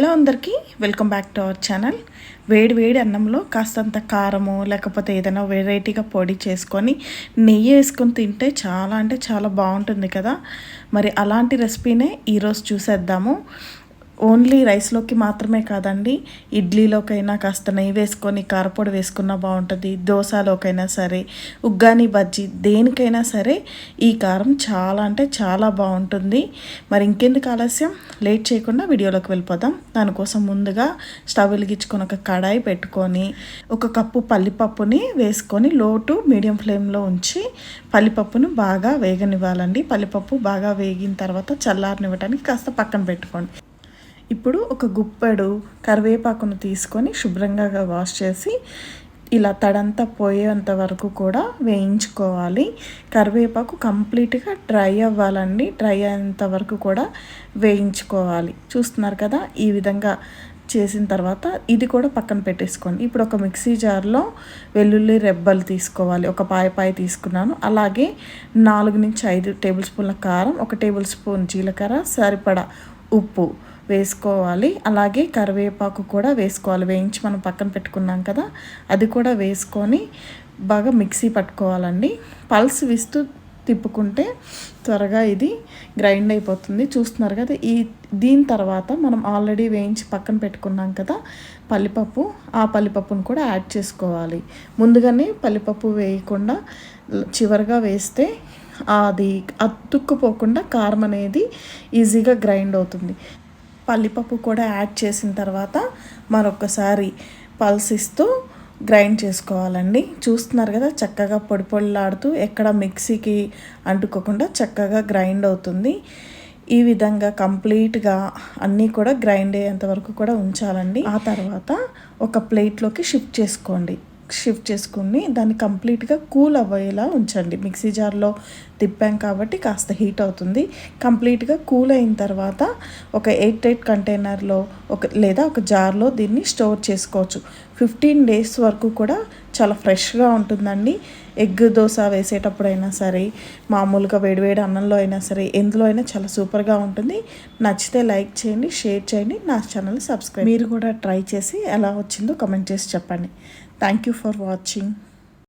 Hello అందరికీ welcome back to our channel వేడి వేడి అన్నంలో కాస్తంత కారము లేకపోతే ఏదైనా వెరైటీగా పొడి చేసుకొని నెయ్యి వేసుకొని తింటే చాలా అంటే చాలా బాగుంటుంది కదా. మరి అలాంటి రెసిపీనే ఈరోజు చూసేద్దాము. ఓన్లీ రైస్లోకి మాత్రమే కాదండి ఇడ్లీలోకైనా కాస్త నెయ్యి వేసుకొని కారపొడి వేసుకున్నా బాగుంటుంది దోశలోకైనా సరే ఉగ్గాని బజ్జీ దేనికైనా సరే ఈ కారం చాలా అంటే చాలా బాగుంటుంది. మరి ఇంకెందుకు ఆలస్యం? లేట్ చేయకుండా వీడియోలోకి వెళ్ళిపోదాం. దానికోసం ముందుగా స్టవ్ వెలిగించుకొని ఒక కడాయి పెట్టుకొని ఒక కప్పు పల్లిపప్పుని వేసుకొని లోటు మీడియం ఫ్లేమ్లో ఉంచి పల్లిపప్పును బాగా వేగనివ్వాలండి. పల్లిపప్పు బాగా వేగిన తర్వాత చల్లారనివ్వడానికి కాస్త పక్కన పెట్టుకోండి. ఇప్పుడు ఒక గుప్పెడు కరివేపాకును తీసుకొని శుభ్రంగా వాష్ చేసి ఇలా తడంతా పోయేంత వరకు కూడా వేయించుకోవాలి. కరివేపాకు కంప్లీట్గా డ్రై అవ్వాలండి. డ్రై అయ్యేంత వరకు కూడా వేయించుకోవాలి. చూస్తున్నారు కదా ఈ విధంగా చేసిన తర్వాత ఇది కూడా పక్కన పెట్టేసుకోండి. ఇప్పుడు ఒక మిక్సీ జార్లో వెల్లుల్లి రెబ్బలు తీసుకోవాలి. ఒక పాయ పాయ తీసుకున్నాను. అలాగే నాలుగు నుంచి ఐదు టేబుల్ స్పూన్ల కారం ఒక టేబుల్ స్పూన్ జీలకర్ర సరిపడా ఉప్పు వేసుకోవాలి. అలాగే కరివేపాకు కూడా వేసుకోవాలి. వేయించి మనం పక్కన పెట్టుకున్నాం కదా అది కూడా వేసుకొని బాగా మిక్సీ పట్టుకోవాలండి. పల్స్ విస్తూ తిప్పుకుంటే త్వరగా ఇది గ్రైండ్ అయిపోతుంది. చూస్తున్నారు కదా ఈ దీని తర్వాత మనం ఆల్రెడీ వేయించి పక్కన పెట్టుకున్నాం కదా పల్లిపప్పు ఆ పల్లిపప్పును కూడా యాడ్ చేసుకోవాలి. ముందుగానే పల్లిపప్పు వేయకుండా చివరిగా వేస్తే అది అతుక్కుపోకుండా కారం అనేది ఈజీగా గ్రైండ్ అవుతుంది. పల్లిపప్పు కూడా యాడ్ చేసిన తర్వాత మరొకసారి పల్స్ ఇస్తూ గ్రైండ్ చేసుకోవాలండి. చూస్తున్నారు కదా చక్కగా పొడి పొడిలాడుతూ ఎక్కడ మిక్సీకి అంటుకోకుండా చక్కగా గ్రైండ్ అవుతుంది. ఈ విధంగా కంప్లీట్గా అన్నీ కూడా గ్రైండ్ అయ్యేంత వరకు కూడా ఉంచాలండి. ఆ తర్వాత ఒక ప్లేట్లోకి షిఫ్ట్ చేసుకోండి. షిఫ్ట్ చేసుకుని దాన్ని కంప్లీట్గా కూల్ అవ్వేలా ఉంచండి. మిక్సీ జార్లో తిప్పాం కాబట్టి కాస్త హీట్ అవుతుంది. కంప్లీట్గా కూల్ అయిన తర్వాత ఒక ఎయిట్ ఎయిట్ కంటైనర్లో ఒక లేదా ఒక జార్లో దీన్ని స్టోర్ చేసుకోవచ్చు. ఫిఫ్టీన్ డేస్ వరకు కూడా చాలా ఫ్రెష్గా ఉంటుందండి. ఎగ్ దోశ వేసేటప్పుడైనా సరే మామూలుగా వేడివేడి అన్నంలో అయినా సరే ఎందులో అయినా చాలా సూపర్గా ఉంటుంది. నచ్చితే లైక్ చేయండి షేర్ చేయండి నా ఛానల్ సబ్స్క్రైబ్ మీరు కూడా ట్రై చేసి ఎలా వచ్చిందో కమెంట్ చేసి చెప్పండి. Thank you for watching.